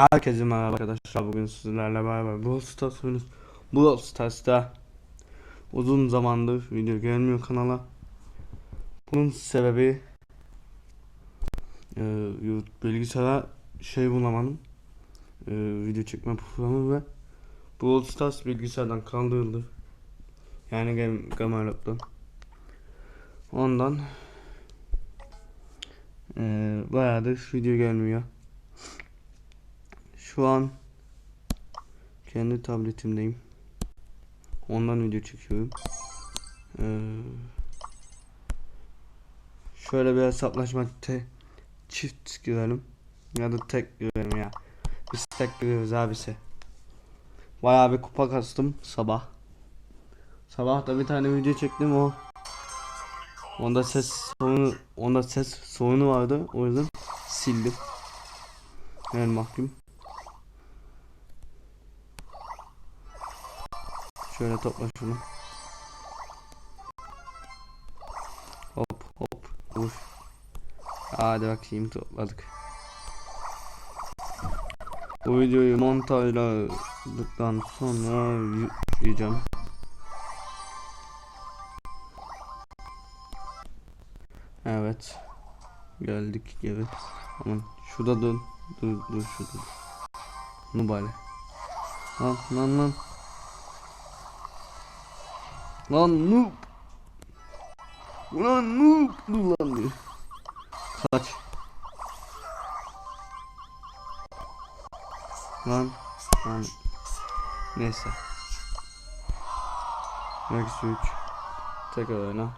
Herkese merhaba arkadaşlar bugün sizlerle beraber Brawl Stars oynuyoruz. Brawl Stars'ta uzun zamandır video gelmiyor kanala. Bunun sebebi e, bilgisayara şey bulamadım. E, video çekme programı ve Brawl Stars bilgisayardan kaldırıldı. Yani game, Gamerlab'dan. Ondan e, bayağıdır video gelmiyor. Şu an kendi tabletimdeyim. Ondan video çekiyorum. Ee, şöyle bir hesaplaşma te çift girelim. Ya da tek girelim ya. Biz tek giriyoruz abisi. Bayağı bir kupa kastım sabah. Sabah da bir tane video çektim o. Onda ses sorunu, onda ses sorunu vardı. O yüzden sildim. Yani mahkum. Şöyle topla şunu. Hop hop vur. Hadi bakayım topladık. Bu videoyu montajladıktan sonra yükleyeceğim. Evet. Geldik geri. Aman şurada dur. Dur dur şurada. Bunu böyle. Lan lan lan. Lan noob. Ulan noob. Dur lan diyor. Kaç. Lan. Lan. Neyse. Max 3. Tekrar oyna.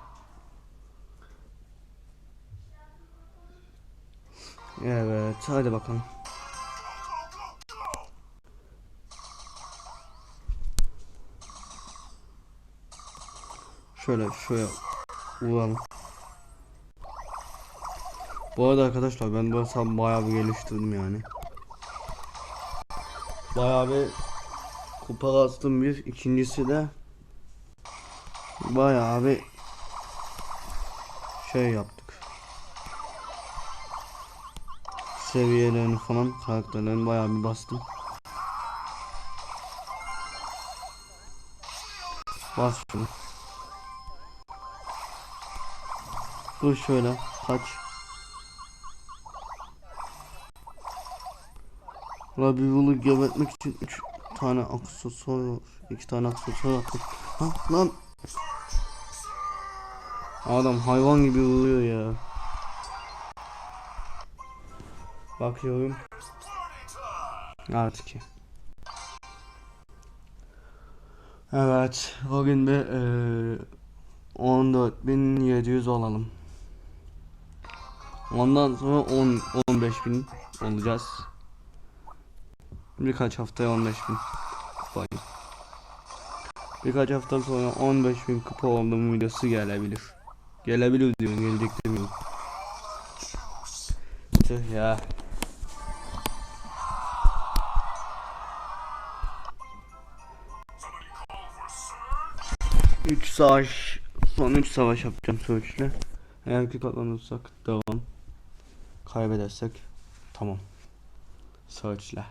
Evet, hadi bakalım. Şöyle şöyle vuralım. Bu arada arkadaşlar ben bu hesabı bayağı bir geliştirdim yani. Bayağı bir kupa kastım bir. ikincisi de bayağı bir şey yaptık. Seviyelerini falan karakterlerini bayağı bir bastım. Bas şunu. Dur şöyle kaç. Rabivul'u gebertmek için 3 tane aksesuar var. 2 tane aksesuar attım. Ha lan. Adam hayvan gibi vuruyor ya. Bakıyorum. Artık. Evet, bugün bir eee 14.700 olalım. Ondan sonra 10 15.000 olacağız. Birkaç haftaya 15.000 kupa. Birkaç hafta sonra 15.000 kupa olduğum videosu gelebilir. Gelebilir diyorum, gelecek demiyorum. Tüh ya. Üç savaş son 3 savaş yapacağım Search'le. Eğer ki kazanırsak devam. Kaybedersek tamam. Search'le.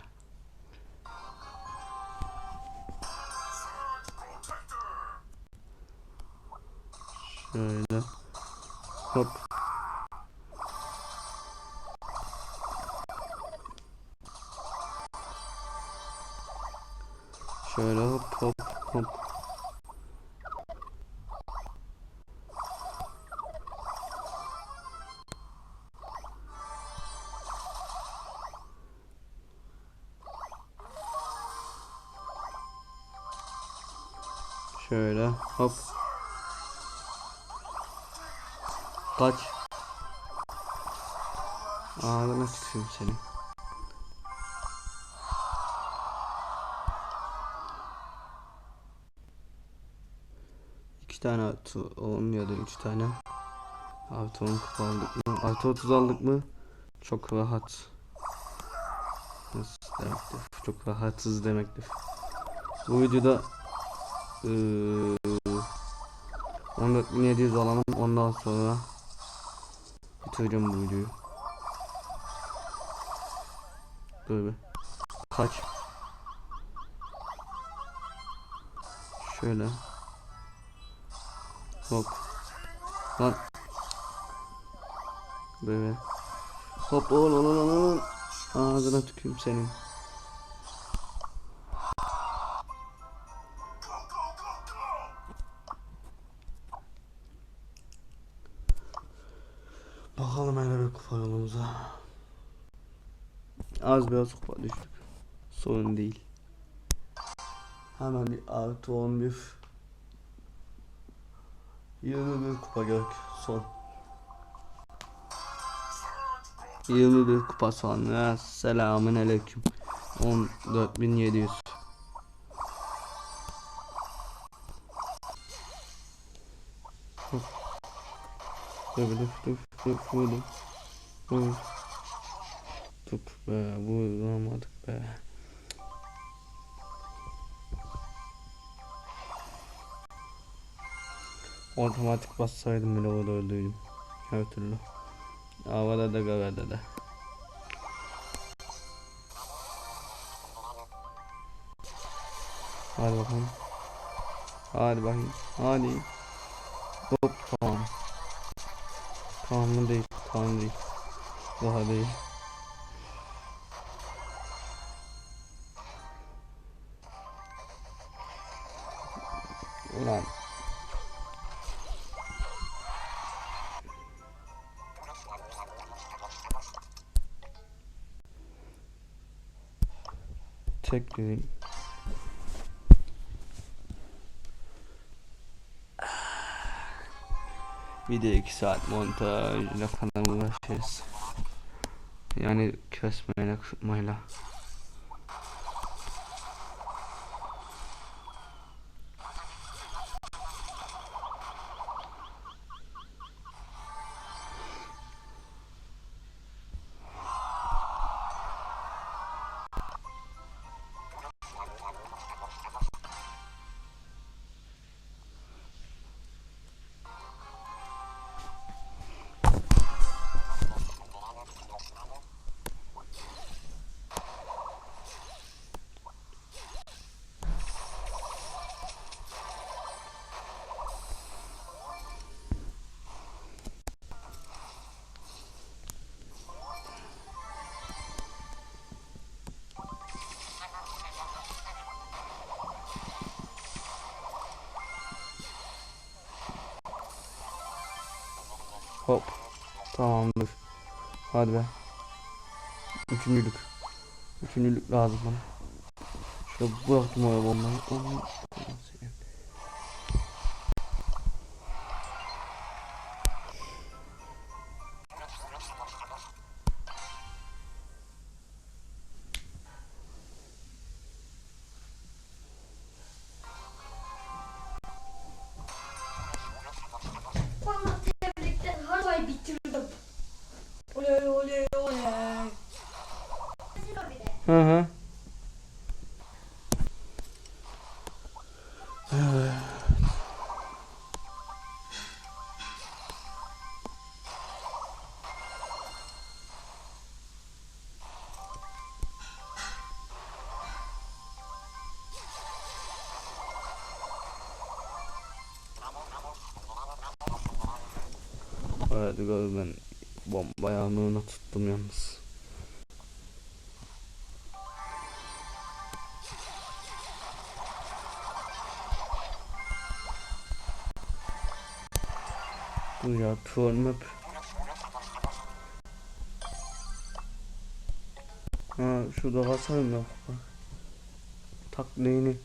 Şöyle. Hop. Şöyle hop hop hop. Kaç. Ağzına sıkayım seni. İki tane artı 10 ya da üç tane artı 10 kupa aldık mı? Artı 30 aldık mı? Çok rahat. Nasıl demektir? Çok rahatsız demektir. Bu videoda eee 14.700 olalım ondan sonra bitireceğim bu videoyu. Dur bir. Kaç. Şöyle. Hop. Lan. Böyle. Hop ol ol ol. Ağzına tükürüm senin. Bakalım hele bir kupa yolumuza. Az biraz kupa düştük. Sorun değil. Hemen bir artı 11 21 kupa gerek son 21 kupa sonra selamun aleyküm 14700 Dur dur dur vurdum Vur Tut be vuramadık be Otomatik bassaydım bile orada öldüydüm. Her türlü. Havada da garada da. Hadi bakalım. Hadi bakayım. Hadi. Hop tamam. Mı değil. Tamam değil. Daha değil. Ulan tek dedim. De 2 saat montajla falan uğraşırız. Yani kesmeyle kısıtmayla. Hop. Tamamdır. Hadi be. Üçüncülük. Üçüncülük lazım bana. Şöyle bıraktım oraya bombayı. Hı hı. Evet gör ben bomba yanığına tuttum yalnız. Dur ya troll map. Ha şurada kasarım yok bak. Takliğini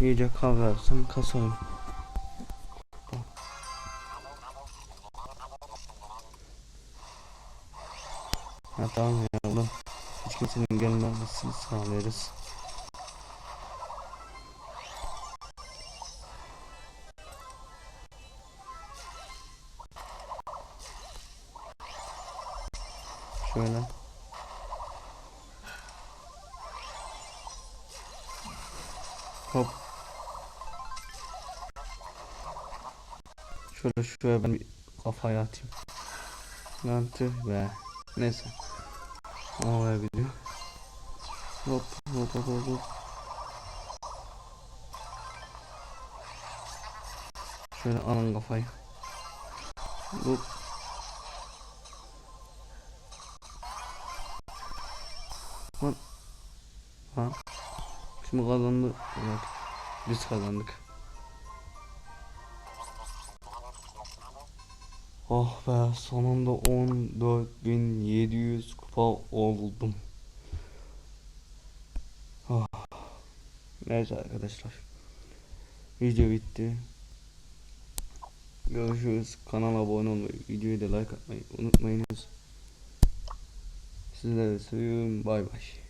iyice kavrarsam kasarım. Ha tamam ya ulan. Hiç kimsenin gelmemesini sağlarız. Şöyle. Hop. Şöyle şuraya ben bir kafayı atayım. Lan tüh be. Neyse. Oraya gidiyor. Hop hop hop hop. hop. Şöyle alın kafayı. Hop. Lan. Ha. Şimdi kazandı. Evet. Biz kazandık. Oh be sonunda 14.700 kupa oldum. Oh. Neyse arkadaşlar. Video bitti. Görüşürüz. Kanala abone olmayı, videoyu da like atmayı unutmayınız. Sizleri seviyorum. Bay bay.